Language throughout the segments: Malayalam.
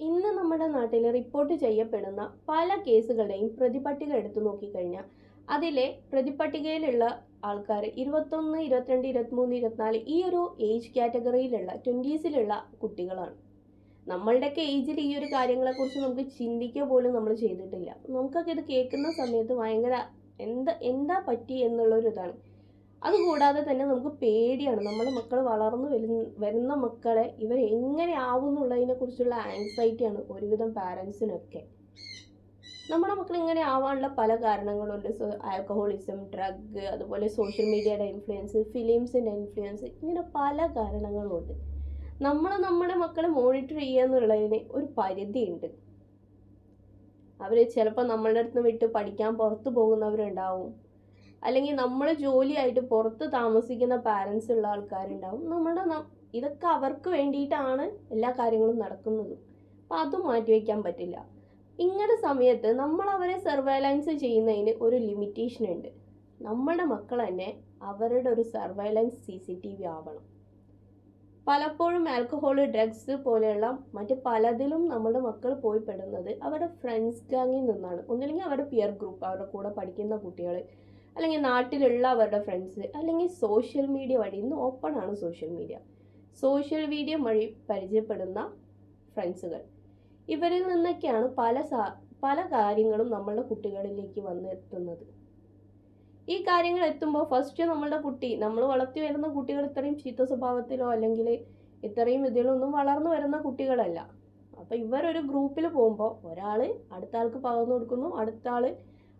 ഇന്ന് നമ്മുടെ നാട്ടിൽ റിപ്പോർട്ട് ചെയ്യപ്പെടുന്ന പല കേസുകളുടെയും പ്രതിപട്ടിക എടുത്തു നോക്കിക്കഴിഞ്ഞാൽ അതിലെ പ്രതിപട്ടികയിലുള്ള ആൾക്കാർ ഇരുപത്തൊന്ന് ഇരുപത്തിരണ്ട് ഇരുപത്തിമൂന്ന് ഇരുപത്തിനാല് ഈ ഒരു ഏജ് കാറ്റഗറിയിലുള്ള ട്വന്റീസിലുള്ള കുട്ടികളാണ്. നമ്മളുടെയൊക്കെ ഏജിൽ ഈ ഒരു കാര്യങ്ങളെക്കുറിച്ച് നമുക്ക് ചിന്തിക്കുക പോലും നമ്മൾ ചെയ്തിട്ടില്ല. നമുക്കൊക്കെ ഇത് കേൾക്കുന്ന സമയത്ത് ഭയങ്കര എന്താ എന്താ പറ്റി എന്നുള്ളൊരു ഇതാണ് അതുകൂടാതെ തന്നെ നമുക്ക് പേടിയാണ്. നമ്മുടെ മക്കൾ വളർന്നു വരുന്ന വരുന്ന മക്കളെ ഇവർ എങ്ങനെ ആവും എന്നുള്ളതിനെ കുറിച്ചുള്ള ആൻസൈറ്റിയാണ് ഒരുവിധം പാരൻസിനൊക്കെ നമ്മുടെ മക്കൾ ഇങ്ങനെ ആവാനുള്ള പല കാരണങ്ങളുണ്ട് സോ ആൽക്കഹോളിസം ഡ്രഗ് അതുപോലെ സോഷ്യൽ മീഡിയയുടെ ഇൻഫ്ലുവൻസ് ഫിലിംസിന്റെ ഇൻഫ്ലുവൻസ് ഇങ്ങനെ പല കാരണങ്ങളുമുണ്ട് നമ്മൾ നമ്മുടെ മക്കളെ മോണിറ്റർ ചെയ്യുക എന്നുള്ളതിന് ഒരു പരിധിയുണ്ട്. അവർ ചിലപ്പോൾ നമ്മളുടെ അടുത്ത് വിട്ട് പഠിക്കാൻ പുറത്ത് പോകുന്നവരുണ്ടാവും. അല്ലെങ്കിൽ നമ്മൾ ജോലിയായിട്ട് പുറത്ത് താമസിക്കുന്ന പാരൻസ് ഉള്ള ആൾക്കാരുണ്ടാവും. നമ്മുടെ ഇതൊക്കെ അവർക്ക് വേണ്ടിയിട്ടാണ് എല്ലാ കാര്യങ്ങളും നടക്കുന്നത്. അപ്പം അത് മാറ്റിവെക്കാൻ പറ്റില്ല. ഇങ്ങനെ സമയത്ത് നമ്മൾ അവരെ സർവൈലൻസ് ചെയ്യുന്നതിന് ഒരു ലിമിറ്റേഷൻ ഉണ്ട്. നമ്മുടെ മക്കൾ തന്നെ അവരുടെ ഒരു surveillance C C T V ആവണം. പലപ്പോഴും ആൽക്കഹോൾ ഡ്രഗ്സ് പോലെയുള്ള മറ്റ് പലതിലും നമ്മുടെ മക്കൾ പോയി പെടുന്നത് അവരുടെ ഫ്രണ്ട്സ് ഗാങ്ങിൽ നിന്നാണ്. ഒന്നില്ലെങ്കിൽ അവരുടെ പിയർ ഗ്രൂപ്പ് അവരുടെ കൂടെ പഠിക്കുന്ന കുട്ടികൾ അല്ലെങ്കിൽ നാട്ടിലുള്ള അവരുടെ ഫ്രണ്ട്സ് അല്ലെങ്കിൽ സോഷ്യൽ മീഡിയ വഴി ഇന്ന് ഓപ്പൺ ആണ് സോഷ്യൽ മീഡിയ സോഷ്യൽ മീഡിയ വഴി പരിചയപ്പെടുന്ന ഫ്രണ്ട്സുകൾ ഇവരിൽ നിന്നൊക്കെയാണ് പല പല കാര്യങ്ങളും നമ്മളുടെ കുട്ടികളിലേക്ക് വന്നെത്തുന്നത് ഈ കാര്യങ്ങൾ എത്തുമ്പോൾ ഫസ്റ്റ് നമ്മളുടെ കുട്ടി നമ്മൾ വളർത്തി വരുന്ന കുട്ടികൾ ഇത്രയും ചീത്ത സ്വഭാവത്തിലോ അല്ലെങ്കിൽ ഇത്രയും ഇതിലൊന്നും വളർന്നു വരുന്ന കുട്ടികളല്ല. അപ്പോൾ ഇവരൊരു ഗ്രൂപ്പിൽ പോകുമ്പോൾ ഒരാൾ അടുത്ത ആൾക്ക് പകർന്നു കൊടുക്കുന്നു അടുത്ത ആൾ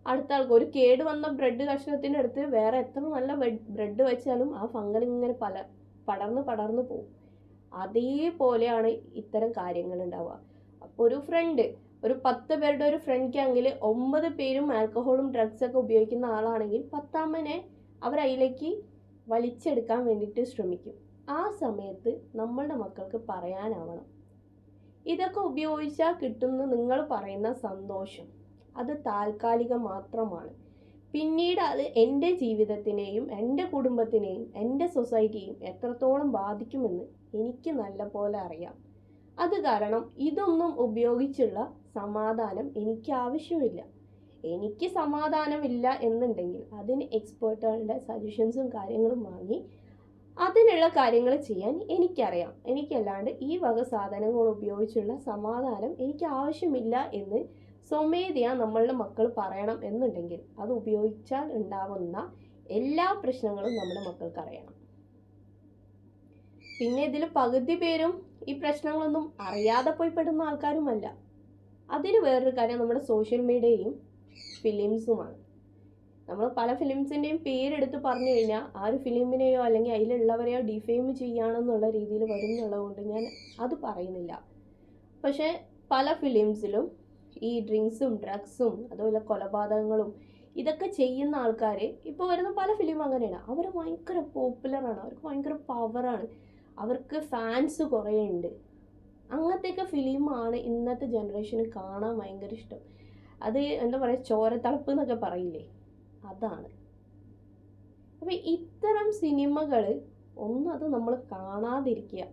അടുത്ത ആൾക്ക് ഒരു കേട് വന്ന ബ്രെഡ് കഷ്ണത്തിന്റെ അടുത്ത് വേറെ എത്ര നല്ല ബ്രെഡ് വെച്ചാലും ആ ഫംഗൽ ഇങ്ങനെ പല പടർന്ന് പടർന്ന് പോകും അതേപോലെയാണ് ഇത്തരം കാര്യങ്ങൾ ഉണ്ടാവുക. അപ്പോൾ ഒരു ഫ്രണ്ട് ഒരു പത്ത് പേരുടെ ഒരു ഫ്രണ്ട് ഗ്യാങ്ങിൽ ഒമ്പത് പേരും ആൽക്കഹോളും ഡ്രഗ്സൊക്കെ ഉപയോഗിക്കുന്ന ആളാണെങ്കിൽ പത്താമനെ അവർ അതിലേക്ക് വലിച്ചെടുക്കാൻ വേണ്ടിയിട്ട് ശ്രമിക്കും. ആ സമയത്ത് നമ്മളുടെ മക്കൾക്ക് പറയാനാവണം. ഇതൊക്കെ ഉപയോഗിച്ചാൽ കിട്ടുന്ന നിങ്ങൾ പറയുന്ന സന്തോഷം. അത് താൽക്കാലികം മാത്രമാണ്. പിന്നീട് അത് എന്റെ ജീവിതത്തിനെയും എന്റെ കുടുംബത്തിനെയും എന്റെ സൊസൈറ്റിയെയും എത്രത്തോളം ബാധിക്കുമെന്ന് എനിക്ക് നല്ല പോലെ അറിയാം. അത് കാരണം ഇതൊന്നും ഉപയോഗിച്ചുള്ള സമാധാനം എനിക്ക് ആവശ്യമില്ല. എനിക്ക് സമാധാനമില്ല എന്നുണ്ടെങ്കിൽ അതിന് എക്സ്പേർട്ടുകളുടെ സജഷൻസും കാര്യങ്ങളും വാങ്ങി അതിനുള്ള കാര്യങ്ങൾ ചെയ്യാൻ എനിക്കറിയാം. എനിക്കല്ലാണ്ട് ഈ വക സാധനങ്ങൾ ഉപയോഗിച്ചുള്ള സമാധാനം എനിക്ക് ആവശ്യമില്ല എന്ന് സ്വമേധയാ നമ്മളുടെ മക്കൾ പറയണം എന്നുണ്ടെങ്കിൽ അത് ഉപയോഗിച്ചാൽ ഉണ്ടാവുന്ന എല്ലാ പ്രശ്നങ്ങളും നമ്മുടെ മക്കൾക്ക് അറിയണം. പിന്നെ ഇതിൽ പകുതി പേരും ഈ പ്രശ്നങ്ങളൊന്നും അറിയാതെ പോയി പെടുന്ന ആൾക്കാരുമല്ല. അതിന് വേറൊരു കാര്യം നമ്മുടെ സോഷ്യൽ മീഡിയയും ഫിലിംസുമാണ് നമ്മൾ പല ഫിലിംസിന്റെയും പേരെടുത്ത് പറഞ്ഞു കഴിഞ്ഞാൽ ആ ഒരു ഫിലിമിനെയോ അല്ലെങ്കിൽ അതിലുള്ളവരെയോ ഡിഫെയിം ചെയ്യുകയാണെന്നുള്ള രീതിയിൽ വരുന്നുള്ളതുകൊണ്ട് ഞാൻ അത് പറയുന്നില്ല. പക്ഷേ പല ഫിലിംസിലും ഈ ഡ്രിങ്ക്സും ഡ്രഗ്സും അതുപോലെ കൊലപാതകങ്ങളും ഇതൊക്കെ ചെയ്യുന്ന ആൾക്കാർ ഇപ്പോൾ വരുന്ന പല ഫിലിം അങ്ങനെയാണ്. അവർ ഭയങ്കര പോപ്പുലറാണ് അവർക്ക് ഭയങ്കര പവറാണ് അവർക്ക് ഫാൻസ് കുറേ ഉണ്ട് അങ്ങനത്തെയൊക്കെ ഫിലിമാണ് ഇന്നത്തെ ജനറേഷന് കാണാൻ ഭയങ്കര ഇഷ്ടം. അത് എന്താ പറയുക ചോരത്തളപ്പ് എന്നൊക്കെ പറയില്ലേ? അതാണ്. അപ്പം ഇത്തരം സിനിമകൾ ഒന്നും അത് നമ്മൾ കാണാതിരിക്കുക.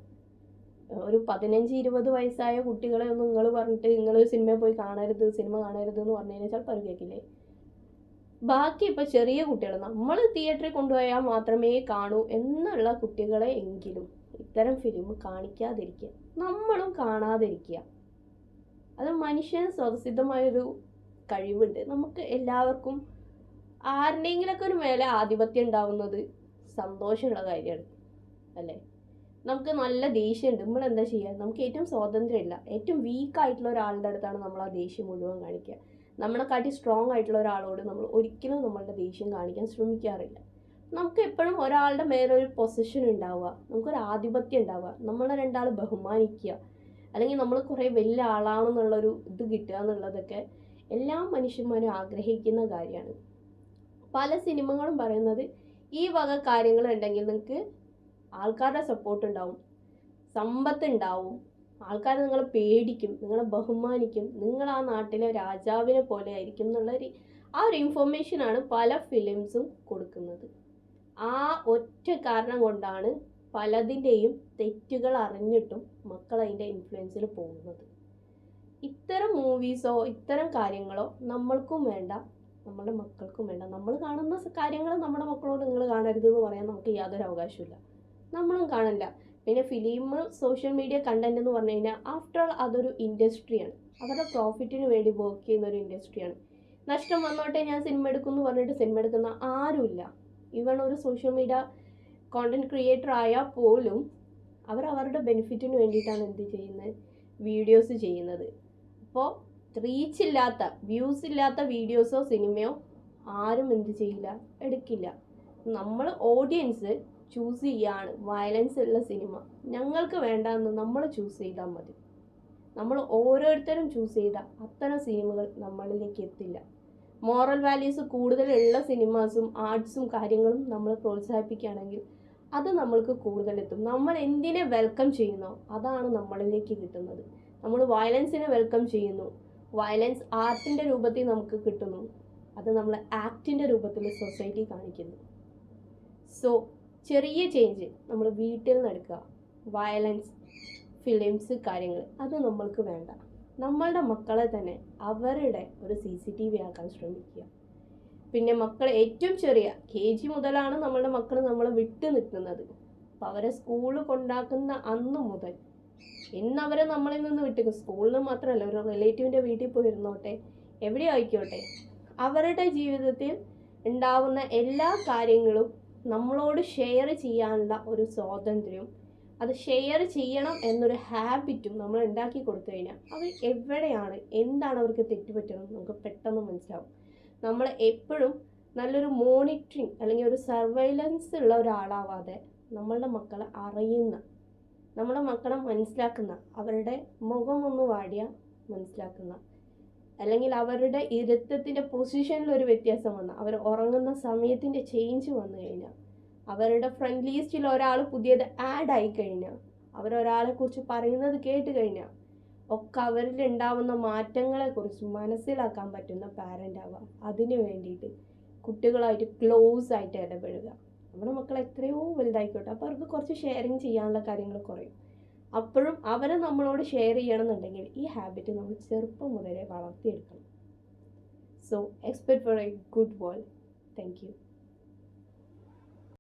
ഒരു പതിനഞ്ച് ഇരുപത് വയസ്സായ കുട്ടികളെ ഒന്നും നിങ്ങൾ പറഞ്ഞിട്ട് നിങ്ങൾ സിനിമ പോയി കാണരുത് സിനിമ കാണരുത് എന്ന് പറഞ്ഞു കഴിഞ്ഞാൽ ചിലപ്പോൾ കേൾക്കില്ലേ ബാക്കി ഇപ്പോൾ ചെറിയ കുട്ടികൾ നമ്മൾ തിയേറ്ററിൽ കൊണ്ടുപോയാൽ മാത്രമേ കാണൂ എന്നുള്ള കുട്ടികളെ എങ്കിലും ഇത്തരം ഫിലിം കാണിക്കാതിരിക്കുക. നമ്മളും കാണാതിരിക്കുക. അത് മനുഷ്യന് സ്വതസിദ്ധമായൊരു കഴിവുണ്ട്. നമുക്ക് എല്ലാവർക്കും ആരുടെയെങ്കിലൊക്കെ ഒരു മേലെ ആധിപത്യം ഉണ്ടാവുന്നത് സന്തോഷമുള്ള കാര്യമാണ്. അല്ലേ? നമുക്ക് നല്ല ദേഷ്യമുണ്ട്. നമ്മൾ എന്താ ചെയ്യുക നമുക്ക് ഏറ്റവും സ്വാതന്ത്ര്യമില്ല. ഏറ്റവും വീക്ക് ആയിട്ടുള്ള ഒരാളുടെ അടുത്താണ് നമ്മൾ ആ ദേഷ്യം മുഴുവൻ കാണിക്കുക. നമ്മളെക്കാട്ടി സ്ട്രോങ് ആയിട്ടുള്ള ഒരാളോട് നമ്മൾ ഒരിക്കലും നമ്മളുടെ ദേഷ്യം കാണിക്കാൻ ശ്രമിക്കാറില്ല. നമുക്ക് എപ്പോഴും ഒരാളുടെ മേലൊരു പൊസിഷൻ ഉണ്ടാവുക. നമുക്കൊരു ആധിപത്യം ഉണ്ടാവുക. നമ്മളെ രണ്ടാൾ ബഹുമാനിക്കുക. അല്ലെങ്കിൽ നമ്മൾ കുറേ വലിയ ആളാണെന്നുള്ളൊരു ഇത് കിട്ടുക എന്നുള്ളതൊക്കെ എല്ലാ മനുഷ്യന്മാരും ആഗ്രഹിക്കുന്ന കാര്യമാണ്. പല സിനിമകളും പറയുന്നത് ഈ വക കാര്യങ്ങൾ ഉണ്ടെങ്കിൽ നിങ്ങൾക്ക് ആൾക്കാരുടെ സപ്പോർട്ട് ഉണ്ടാവും. സമ്പത്ത് ഉണ്ടാവും. ആൾക്കാർ നിങ്ങളെ പേടിക്കും നിങ്ങളെ ബഹുമാനിക്കും. നിങ്ങൾ ആ നാട്ടിലെ രാജാവിനെ പോലെ ആയിരിക്കും എന്നുള്ളൊരു ആ ഒരു ഇൻഫർമേഷനാണ് പല ഫിലിംസും കൊടുക്കുന്നത്. ആ ഒറ്റ കാരണം കൊണ്ടാണ് പലതിന്റെയും തെറ്റുകൾ അറിഞ്ഞിട്ടും മക്കൾ അതിന്റെ ഇൻഫ്ലുവൻസിൽ പോകുന്നത്. ഇത്തരം മൂവീസോ ഇത്തരം കാര്യങ്ങളോ നമ്മൾക്കും വേണ്ട നമ്മുടെ മക്കൾക്കും വേണ്ട. നമ്മൾ കാണുന്ന കാര്യങ്ങൾ നമ്മുടെ മക്കളോട് നിങ്ങൾ കാണരുത് എന്ന് പറയാൻ നമുക്ക് യാതൊരു അവകാശമില്ല നമ്മളും കാണില്ല. പിന്നെ ഫിലിം സോഷ്യൽ മീഡിയ കണ്ടന്റ് എന്ന് പറഞ്ഞു കഴിഞ്ഞാൽ ആഫ്റ്റർ ഓൾ അതൊരു ഇൻഡസ്ട്രിയാണ് അവരുടെ പ്രോഫിറ്റിന് വേണ്ടി വർക്ക് ചെയ്യുന്ന ഒരു ഇൻഡസ്ട്രിയാണ് നഷ്ടം വന്നോട്ടെ ഞാൻ സിനിമ എടുക്കും എന്ന് പറഞ്ഞിട്ട് സിനിമ എടുക്കുന്ന ആരുമില്ല. ഈവൺ ഒരു സോഷ്യൽ മീഡിയ കോണ്ടന്റ് ക്രിയേറ്റർ ആയാൽ പോലും അവർ അവരുടെ ബെനിഫിറ്റിന് വേണ്ടിയിട്ടാണ് എന്ത് ചെയ്യുന്നത്? വീഡിയോസ് ചെയ്യുന്നത്. അപ്പോൾ റീച്ച് ഇല്ലാത്ത വ്യൂസ് ഇല്ലാത്ത വീഡിയോസോ സിനിമയോ ആരും എന്ത് ചെയ്യില്ല? എടുക്കില്ല. നമ്മൾ ഓഡിയൻസ് ചൂസ് ചെയ്യാണ്. വയലൻസ് ഉള്ള സിനിമ ഞങ്ങൾക്ക് വേണ്ടെന്ന് നമ്മൾ ചൂസ് ചെയ്താൽ മതി. നമ്മൾ ഓരോരുത്തരും ചൂസ് ചെയ്ത അത്തരം സിനിമകൾ നമ്മളിലേക്ക് എത്തില്ല. മോറൽ വാല്യൂസ് കൂടുതലുള്ള സിനിമാസും ആർട്സും കാര്യങ്ങളും നമ്മൾ പ്രോത്സാഹിപ്പിക്കുകയാണെങ്കിൽ അത് നമ്മൾക്ക് കൂടുതലെത്തും നമ്മൾ എന്തിനെ വെൽക്കം ചെയ്യുന്നോ അതാണ് നമ്മളിലേക്ക് കിട്ടുന്നത്. നമ്മൾ വയലൻസിനെ വെൽക്കം ചെയ്യുന്നു. വയലൻസ് ആർട്ടിന്റെ രൂപത്തിൽ നമുക്ക് കിട്ടുന്നു. അത് നമ്മൾ ആക്ടിന്റെ രൂപത്തിൽ സൊസൈറ്റി കാണിക്കുന്നു. സോ ചെറിയ ചേഞ്ച് നമ്മൾ വീട്ടിൽ നടക്കുക വയലൻസ് ഫിലിംസ് കാര്യങ്ങൾ അത് നമ്മൾക്ക് വേണ്ട. നമ്മളുടെ മക്കളെ തന്നെ അവരുടെ ഒരു സി സി ടി വി ആക്കാൻ ശ്രമിക്കുക. പിന്നെ മക്കൾ ഏറ്റവും ചെറിയ കെ ജി മുതലാണ് നമ്മളുടെ മക്കൾ നമ്മളെ വിട്ടു നിൽക്കുന്നത്. അപ്പോൾ അവരെ സ്കൂളിൽ കൊണ്ടാക്കുന്ന അന്ന് മുതൽ ഇന്നവരെ നമ്മളിൽ നിന്ന് വിട്ടു സ്കൂളിൽ മാത്രമല്ല ഒരു റിലേറ്റീവിന്റെ വീട്ടിൽ പോയിരുന്നോട്ടെ എവിടെ ആയിക്കോട്ടെ അവരുടെ ജീവിതത്തിൽ ഉണ്ടാവുന്ന എല്ലാ കാര്യങ്ങളും നമ്മളോട് ഷെയർ ചെയ്യാനുള്ള ഒരു സ്വാതന്ത്ര്യവും അത് ഷെയർ ചെയ്യണം എന്നൊരു ഹാബിറ്റും നമ്മൾ ഉണ്ടാക്കി കൊടുത്തു കഴിഞ്ഞാൽ അവർ എവിടെയാണ്? എന്താണ് അവർക്ക് തെറ്റുപറ്റുന്നത്? നമുക്ക് പെട്ടെന്ന് മനസ്സിലാവും. നമ്മൾ എപ്പോഴും നല്ലൊരു മോണിറ്ററിങ് അല്ലെങ്കിൽ ഒരു സർവൈലൻസ് ഉള്ള ഒരാളാവാതെ നമ്മളുടെ മക്കളെ അറിയുന്ന നമ്മുടെ മക്കളെ മനസ്സിലാക്കുന്ന അവരുടെ മുഖം ഒന്ന് വാടിയ മനസ്സിലാക്കുന്ന അല്ലെങ്കിൽ അവരുടെ ഇരുത്തത്തിന്റെ പൊസിഷനിൽ ഒരു വ്യത്യാസം വന്നു. അവർ ഉറങ്ങുന്ന സമയത്തിന്റെ ചേഞ്ച് വന്നു കഴിഞ്ഞാൽ അവരുടെ ഫ്രണ്ട് ലിസ്റ്റിൽ ഒരാൾ പുതിയത് ആഡ് ആയി കഴിഞ്ഞാൽ അവർ ഒരാളെക്കുറിച്ച് പറയുന്നത് കേട്ട് കഴിഞ്ഞാൽ ഒക്കെ അവരിൽ ഉണ്ടാവുന്ന മാറ്റങ്ങളെക്കുറിച്ച് മനസ്സിലാക്കാൻ പറ്റുന്ന പാരന്റ് ആവാം അതിന് വേണ്ടിയിട്ട് കുട്ടികളായിട്ട് ക്ലോസ് ആയിട്ട് ഇടപെടുക നമ്മുടെ മക്കൾ എത്രയോ വലുതായിക്കോട്ടെ. അപ്പോൾ അവർക്ക് കുറച്ച് ഷെയറിങ് ചെയ്യാനുള്ള കാര്യങ്ങൾ കുറയും. അപ്പോഴും അവരെ നമ്മളോട് ഷെയർ ചെയ്യണമെന്നുണ്ടെങ്കിൽ ഈ ഹാബിറ്റ് നമ്മൾ ചെറുപ്പം മുതലേ വളർത്തിയെടുക്കണം. So expect for a good world thank you